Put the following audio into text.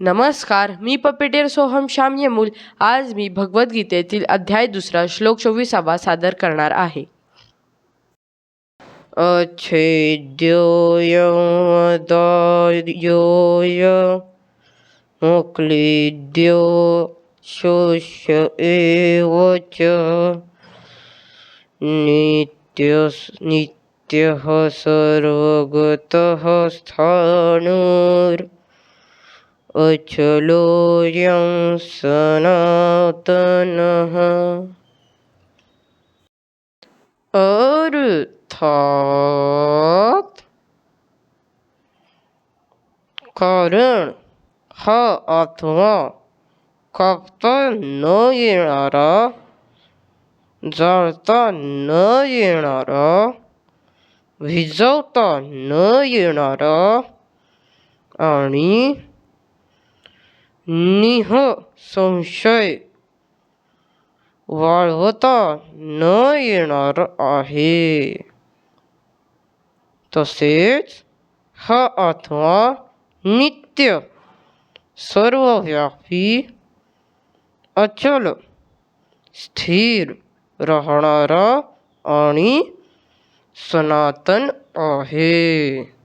नमस्कार, मी पपेटेर सोहम श्याम येमूल आज मी भगवद्गीतेतील अध्याय दुसरा श्लोक चोवीसावा सादर करणार आहे. अच्छेद्योय मुक्लिद्यो शोष्य एव च नित्यः सर्वगतः स्थाणुर् अचलोऽयं सनातनः। अर्थात कारण हा आत्मा कापता न येणारा, जाळता न येणारा भिजवता न येणारा आणि निह संशय। वाळवता न येणार आहे. तसेच हा आत्मा नित्य सर्वव्यापी, अचल, स्थिर राहणारा आणि सनातन आहे.